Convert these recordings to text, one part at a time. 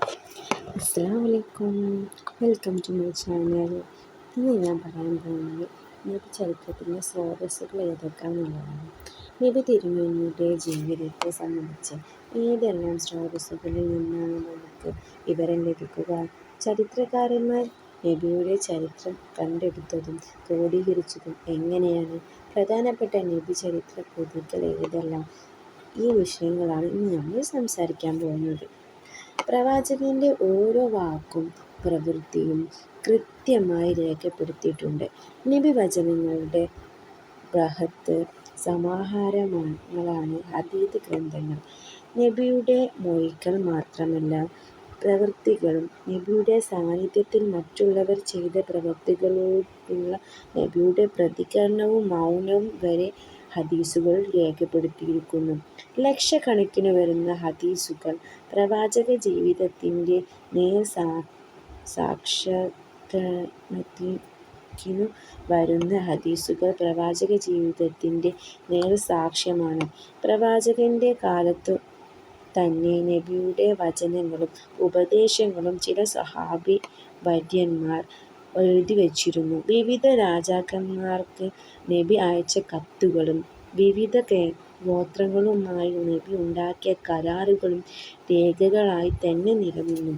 അസ്സാം വലൈക്കും welcome to my channel. ഇന്ന് ഞാൻ പറയാൻ പോകുന്നത് നബി ചരിത്രത്തിന്റെ സ്രോതസ്സുകൾ ഏതൊക്കെയാണെന്നുള്ളതാണ്. നബി തിരുമേനിയുടെ ജീവിതത്തെ സംബന്ധിച്ച് ഏതെല്ലാം സ്രോതസ്സുകളിൽ നിന്നാണ് നമുക്ക് വിവരം ലഭിക്കുക? ചരിത്രകാരന്മാർ നബിയുടെ ചരിത്രം കണ്ടെടുത്തതും ക്രോഡീകരിച്ചതും എങ്ങനെയാണ്? പ്രധാനപ്പെട്ട നബി ചരിത്ര കൃതികൾ ഏതെല്ലാം? ഈ വിഷയങ്ങളാണ് ഇന്ന് നമ്മൾ സംസാരിക്കാൻ പോകുന്നത്. പ്രവാചകന്റെ ഓരോ വാക്കും പ്രവൃത്തിയും കൃത്യമായി രേഖപ്പെടുത്തിയിട്ടുണ്ട്. നബി വചനങ്ങളുടെ ബൃഹത്ത് സമാഹാരങ്ങളാണ് അതീത് ഗ്രന്ഥങ്ങൾ. നബിയുടെ മൊഴികൾ മാത്രമല്ല പ്രവൃത്തികളും നബിയുടെ സാന്നിധ്യത്തിൽ മറ്റുള്ളവർ ചെയ്ത പ്രവൃത്തികളോടുള്ള നബിയുടെ പ്രതികരണവും മൗനവും വരെ ഹദീസുകൾ രേഖപ്പെടുത്തിയിരിക്കുന്നു. ലക്ഷക്കണക്കിന് വരുന്ന ഹദീസുകൾ പ്രവാചക ജീവിതത്തിന്റെ നേർ സാക്ഷാത്കാരത്തിനു വരുന്ന ഹദീസുകൾ പ്രവാചക ജീവിതത്തിന്റെ നേർ സാക്ഷ്യമാണ്. പ്രവാചകന്റെ കാലത്തു തന്നെ നബിയുടെ വചനങ്ങളും ഉപദേശങ്ങളും ചില സഹാബി വര്യന്മാർ എഴുതിവച്ചിരുന്നു വിവിധ രാജാക്കന്മാർക്ക് നബി അയച്ച കത്തുകളും വിവിധ ഗോത്രങ്ങളുമായി നബി ഉണ്ടാക്കിയ കരാറുകളും രേഖകളായി തന്നെ നിലനിന്നു.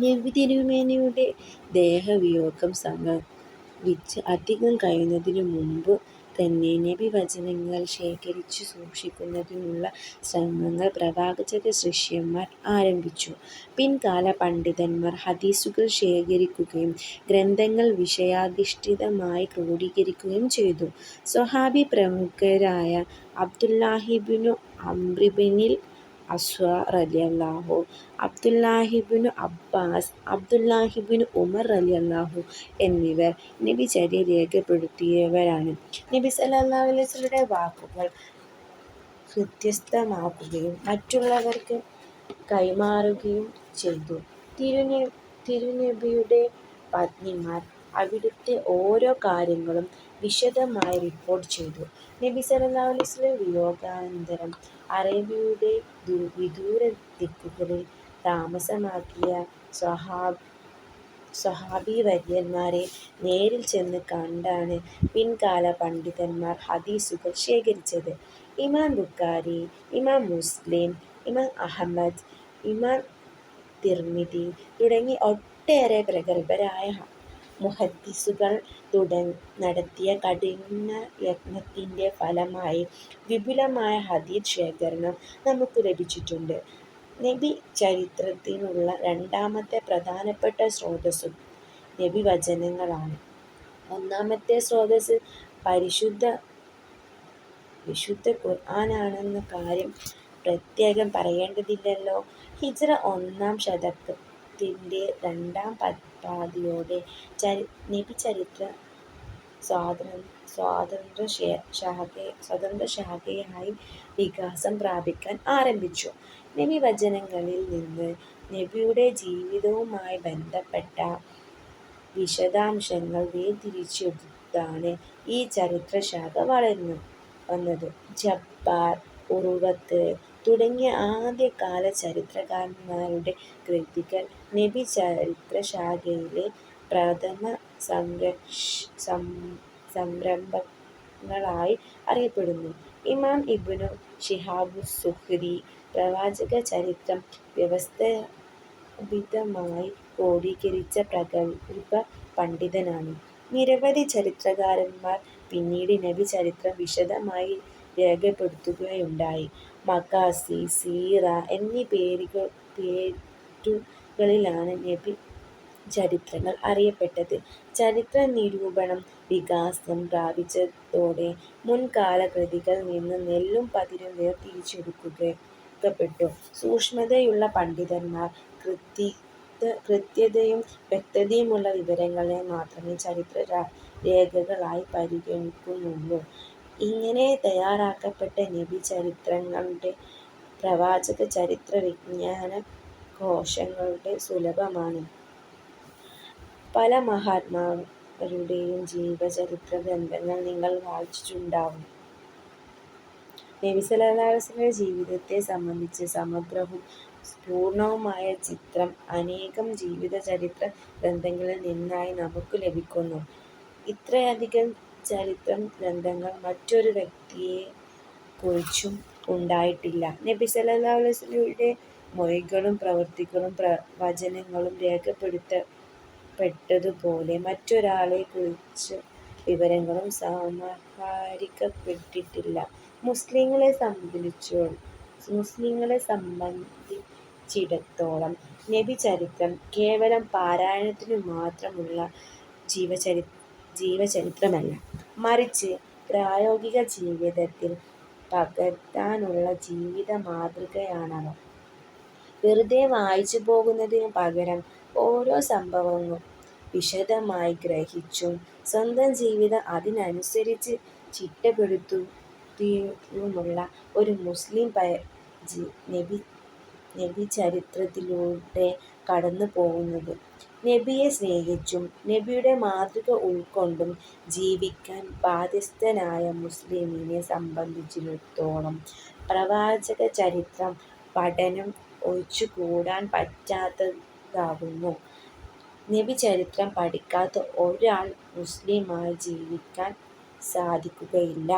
നബി തിരുമേനിയുടെ ദേഹവിയോഗം സംഭവിച്ച് അധികം കഴിയുന്നതിനു മുമ്പു തന്നെ നബി വചനങ്ങൾ ശേഖരിച്ചു സൂക്ഷിക്കുന്നതിനുള്ള ശ്രമങ്ങൾ പ്രവാചക ശിഷ്യന്മാർ ആരംഭിച്ചു. പിൻകാല പണ്ഡിതന്മാർ ഹദീസുകൾ ശേഖരിക്കുകയും ഗ്രന്ഥങ്ങൾ വിഷയാധിഷ്ഠിതമായി ക്രോഡീകരിക്കുകയും ചെയ്തു. സ്വഹാബി പ്രമുഖരായ അബ്ദുല്ലാഹിബ്നു അംറിബ്നിൽ അസ്വ റളിയല്ലാഹു, അബ്ദുല്ലാഹിബിനു അബ്ബാസ്, അബ്ദുല്ലാഹിബിനു ഉമർ അലി അള്ളാഹു എന്നിവർ നബിചര്യ രേഖപ്പെടുത്തിയവരാണ്. നബി സ്വല്ലല്ലാഹു അലൈഹി വസല്ലമയുടെ വാക്കുകൾ വ്യത്യസ്തമാക്കുകയും മറ്റുള്ളവർക്ക് കൈമാറുകയും ചെയ്തു. തിരുനെ തിരുനബിയുടെ പത്നിമാർ അവിടുത്തെ ഓരോ കാര്യങ്ങളും വിശദമായി റിപ്പോർട്ട് ചെയ്തു. നബി സ്വല്ലല്ലാഹു അലൈഹി വസല്ലം വിയോഗാനന്തരം അറേബ്യയുടെ വിദൂര ദിക്കുകളിൽ താമസമാക്കിയ സ്വഹാബ് സ്വഹാബി വര്യന്മാരെ നേരിൽ ചെന്ന് കണ്ടാണ് പിൻകാല പണ്ഡിതന്മാർ ഹദീസുകൾ ശേഖരിച്ചത്. ഇമാം ബുക്കാരി ഇമാം മുസ്ലിം, ഇമാം അഹമ്മദ് ഇമാം തിർമിതി തുടങ്ങി ഒട്ടേറെ പ്രഗല്ഭരായ മുഹദ്ദിസുകൾ നടത്തിയ കഠിന യജ്ഞത്തിന്റെ ഫലമായി വിപുലമായ ഹദീസ് ശേഖരണം നമുക്ക് ലഭിച്ചിട്ടുണ്ട്. നബി ചരിത്രത്തിനുള്ള രണ്ടാമത്തെ പ്രധാനപ്പെട്ട സ്രോതസ്സും നബി വചനങ്ങളാണ് ഒന്നാമത്തെ സ്രോതസ്സ് വിശുദ്ധ ഖുർആനാണെന്ന കാര്യം പ്രത്യേകം പറയേണ്ടതില്ലല്ലോ. ഹിജ്റ ഒന്നാം ശതകത്തിന്റെ രണ്ടാം പാതിയോടെ ചരി നബിചരിത്ര സ്വതന്ത്രശാഖയായി വികാസം പ്രാപിക്കാൻ ആരംഭിച്ചു. നബി വചനങ്ങളിൽ നിന്ന് നബിയുടെ ജീവിതവുമായി ബന്ധപ്പെട്ട വിശദാംശങ്ങൾ വേർതിരിച്ചെടുത്താണ് ഈ ചരിത്രശാഖ വളർന്നു വന്നത്. ജബ്ബാർ, ഉർവത്ത് തുടങ്ങിയ ആദ്യകാല ചരിത്രകാരന്മാരുടെ കൃതികൾ നബി ചരിത്ര ചരിത്രശാഖയിലെ പ്രഥമ സംരംഭങ്ങളായി അറിയപ്പെടുന്നു. ഇമാം ഇബ്നു ശിഹാബുസ്സുഹ്രി പ്രവാചക ചരിത്രം വ്യവസ്ഥാപിതമായി ക്രോഡീകരിച്ച പ്രഗല്ഭ പണ്ഡിതനാണ്. നിരവധി ചരിത്രകാരന്മാർ പിന്നീട് നബി ചരിത്രം വിശദമായി രേഖപ്പെടുത്തുകയുണ്ടായി. മഗാസി, സീറ എന്നീ പേരുകൾ പേരുകളിലാണ് നബി ചരിത്രങ്ങൾ അറിയപ്പെട്ടത്. ചരിത്ര നിരൂപണം വികാസം പ്രാപിച്ചതോടെ മുൻകാല കൃതികളിൽ നിന്ന് നെല്ലും പതിരും വേർതിരിച്ചെടുക്കുകപ്പെട്ടു സൂക്ഷ്മതയുള്ള പണ്ഡിതന്മാർ കൃതി കൃത്യതയും വ്യക്തതയുമുള്ള വിവരങ്ങളെ മാത്രമേ ചരിത്ര രേഖകളായി പരിഗണിക്കുന്നുള്ളൂ. ഇങ്ങനെ തയ്യാറാക്കപ്പെട്ട നബി ചരിത്രങ്ങളുടെ പ്രവാചക ചരിത്ര വിജ്ഞാന കോശങ്ങളുടെ സുലഭമാണ്. പല മഹാത്മാരുടെയും ജീവചരിത്ര ഗ്രന്ഥങ്ങൾ നിങ്ങൾ വായിച്ചിട്ടുണ്ടാവും. നബി സ്വല്ലല്ലാഹു ജീവിതത്തെ സംബന്ധിച്ച് സമഗ്രവും പൂർണവുമായ ചിത്രം അനേകം ജീവിത ചരിത്ര ഗ്രന്ഥങ്ങളിൽ നിന്നായി നമുക്ക് ലഭിക്കുന്നു. ഇത്രയധികം ചരിത്ര ഗ്രന്ഥങ്ങൾ മറ്റൊരു വ്യക്തിയെ കുറിച്ചും ഉണ്ടായിട്ടില്ല. നബി സ്വല്ലല്ലാഹുഅലൈഹിവസല്ലമയുടെ മൊഴികളും പ്രവൃത്തികളും പ്ര വചനങ്ങളും രേഖപ്പെടുത്തപ്പെട്ടതുപോലെ മറ്റൊരാളെ കുറിച്ച് വിവരങ്ങളും സമാഹരിക്കപ്പെട്ടിട്ടില്ല. മുസ്ലിങ്ങളെ സംബന്ധിച്ചിടത്തോളം നബി ചരിത്രം കേവലം പാരായണത്തിനു മാത്രമുള്ള ജീവചരി ജീവചരിത്രമല്ല, മറിച്ച് പ്രായോഗിക ജീവിതത്തിൽ പകർത്താനുള്ള ജീവിത മാതൃകയാണവ. വെറുതെ വായിച്ചു പോകുന്നതിനു പകരം ഓരോ സംഭവവും വിശദമായി ഗ്രഹിച്ചും സ്വന്തം ജീവിതം അതിനനുസരിച്ച് ചിട്ടപ്പെടുത്തിയുമുള്ള ഒരു മുസ്ലിം നബിചരിത്രത്തിലൂടെ കടന്നുപോകുന്നത്. നബിയെ സ്നേഹിച്ചും നബിയുടെ മാതൃക ഉൾക്കൊണ്ടും ജീവിക്കാൻ ബാധ്യസ്ഥനായ മുസ്ലിമിനെ സംബന്ധിച്ചിടത്തോളം പ്രവാചക ചരിത്രം പഠനം ഒഴിച്ചുകൂടാൻ പറ്റാത്തതാകുന്നു. നബി ചരിത്രം പഠിക്കാത്ത ഒരാൾ മുസ്ലിമായി ജീവിക്കാൻ സാധിക്കുകയില്ല.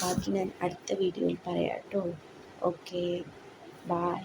ബാക്കി ഞാൻ അടുത്ത വീഡിയോയിൽ പറയാട്ടോ. Okay bye.